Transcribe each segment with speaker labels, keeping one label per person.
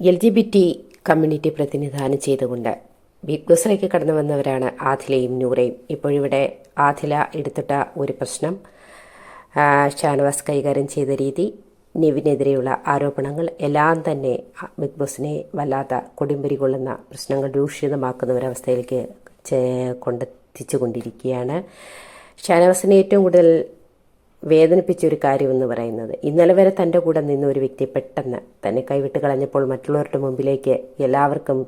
Speaker 1: L G B T community പ്രതിനിധാനം ചെയ്തുകൊണ്ട് big ബോസിലേക്ക് കടന്നു വന്നവരാണ് ആദിലയും നൂറയും. ഇപ്പോഴിവിടെ ആദില എടുത്തിട്ട ഒരു പ്രശ്നം ഷാനവാസ് കൈകാര്യം ചെയ്ത രീതി നെവിനെതിരെയുള്ള ആരോപണങ്ങൾ എല്ലാം തന്നെ ബിഗ് ബോസിനെ വല്ലാത്ത കൊടുമ്പരി കൊള്ളുന്ന പ്രശ്നങ്ങൾ രൂക്ഷിതമാക്കുന്ന ഒരവസ്ഥയിലേക്ക് കൊണ്ടെത്തിച്ചുകൊണ്ടിരിക്കുകയാണ്. ഷാനവാസിനെ ഏറ്റവും കൂടുതൽ വേദനിപ്പിച്ച ഒരു കാര്യമെന്ന് പറയുന്നത്. ഇന്നലെ വരെ തന്റെ കൂടെ നിന്ന ഒരു വ്യക്തി പെട്ടെന്ന് തന്നെ കൈവിട്ട് കളഞ്ഞപ്പോൾ മറ്റുള്ളവരുടെ മുമ്പിലേക്ക് എല്ലാവർക്കും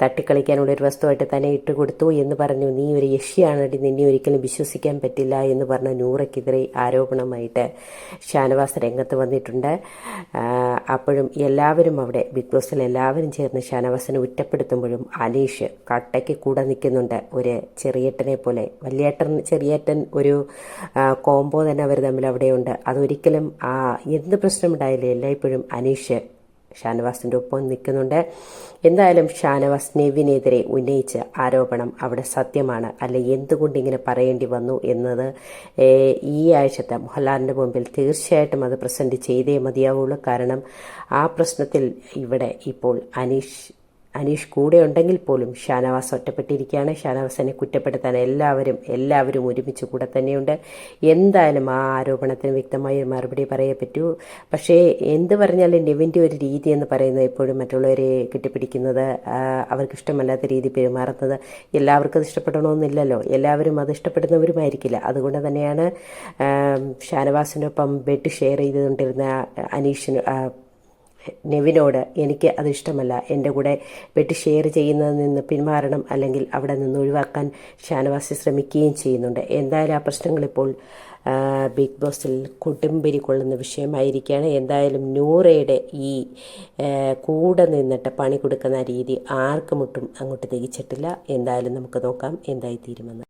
Speaker 1: തട്ടിക്കളിക്കാനുള്ള ഒരു വസ്തുവായിട്ട് തന്നെ ഇട്ട് കൊടുത്തു എന്ന് പറഞ്ഞു. നീ ഒരു യക്ഷിയാണടി നിന്നെ ഒരിക്കലും വിശ്വസിക്കാൻ പറ്റില്ല എന്ന് പറഞ്ഞ നൂറയ്ക്കെതിരെ ആരോപണമായിട്ട് ഷാനവാസ് രംഗത്ത് വന്നിട്ടുണ്ട്. അപ്പോഴും എല്ലാവരും അവിടെ ബിഗ് ബോസിൽ എല്ലാവരും ചേർന്ന് ഷാനവാസിനെ ഉറ്റപ്പെടുത്തുമ്പോഴും അനീഷ് കട്ടയ്ക്ക് കൂടെ നിൽക്കുന്നുണ്ട്. ഒരു ചെറിയേട്ടനെ പോലെ. വലിയേട്ടൻ ചെറിയേട്ടൻ ഒരു കോംബോ തന്നെ അവർ തമ്മിൽ അവിടെയുണ്ട്. അതൊരിക്കലും ആ എന്ത് പ്രശ്നമുണ്ടായാലും എല്ലായ്പ്പോഴും അനീഷ് ഷാനവാസിന്റെ ഒപ്പം നിൽക്കുന്നുണ്ട്. എന്തായാലും ഷാനവാസ് നെവിനെതിരെ ഉന്നയിച്ച ആരോപണം അവിടെ സത്യമാണ്. അല്ലെ എന്തുകൊണ്ട് ഇങ്ങനെ പറയേണ്ടി വന്നു എന്നത് ഈ ആഴ്ചത്തെ മോഹൻലാലിന്റെ മുമ്പിൽ തീർച്ചയായിട്ടും അത് പ്രസന്റ് ചെയ്തേ മതിയാവുള്ളൂ. കാരണം ആ പ്രശ്നത്തിൽ ഇവിടെ ഇപ്പോൾ അനീഷ് അനീഷ് കൂടെ ഉണ്ടെങ്കിൽ പോലും ഷാനവാസ് ഒറ്റപ്പെട്ടിരിക്കുകയാണ്. ഷാനവാസിനെ കുറ്റപ്പെടുത്താൻ എല്ലാവരും എല്ലാവരും ഒരുമിച്ച് കൂടെ തന്നെയുണ്ട്. എന്തായാലും ആ ആരോപണത്തിന് വ്യക്തമായ ഒരു മറുപടി പറയേ പറ്റൂ. പക്ഷേ എന്ത് പറഞ്ഞാലും നെവിന്റെ ഒരു രീതി എന്ന് പറയുന്നത് എപ്പോഴും മറ്റുള്ളവരെ കെട്ടിപ്പിടിക്കുന്നത് അവർക്ക് ഇഷ്ടമല്ലാത്ത രീതി പെരുമാറുന്നത് എല്ലാവർക്കും അത് ഇഷ്ടപ്പെടണമെന്നില്ലല്ലോ. എല്ലാവരും അത് ഇഷ്ടപ്പെടുന്നവരുമായിരിക്കില്ല. അതുകൊണ്ട് തന്നെയാണ് ഷാനവാസിനൊപ്പം ബെഡ് ഷെയർ ചെയ്തുകൊണ്ടിരുന്ന അനീഷിന് നെവിനോട് എനിക്ക് അത് ഇഷ്ടമല്ല. എന്റെ കൂടെ വെട്ടി ഷെയർ ചെയ്യുന്നതിൽ നിന്ന് പിന്മാറണം അല്ലെങ്കിൽ അവിടെ നിന്ന് ഒഴിവാക്കാൻ ഷാനവാസി ശ്രമിക്കുകയും ചെയ്യുന്നുണ്ട്. എന്തായാലും ആ പ്രശ്നങ്ങൾ ഇപ്പോൾ ബിഗ് ബോസിൽ കൊടുമ്പിരി കൊള്ളുന്ന വിഷയമായിരിക്കുകയാണ്. എന്തായാലും നൂറയുടെ ഈ കൂടെ നിന്നിട്ട് പണി കൊടുക്കുന്ന രീതി ആർക്കും ഒട്ടും അങ്ങോട്ട് തികച്ചിട്ടില്ല എന്തായാലും നമുക്ക് നോക്കാം. എന്തായി തീരുമെന്ന്.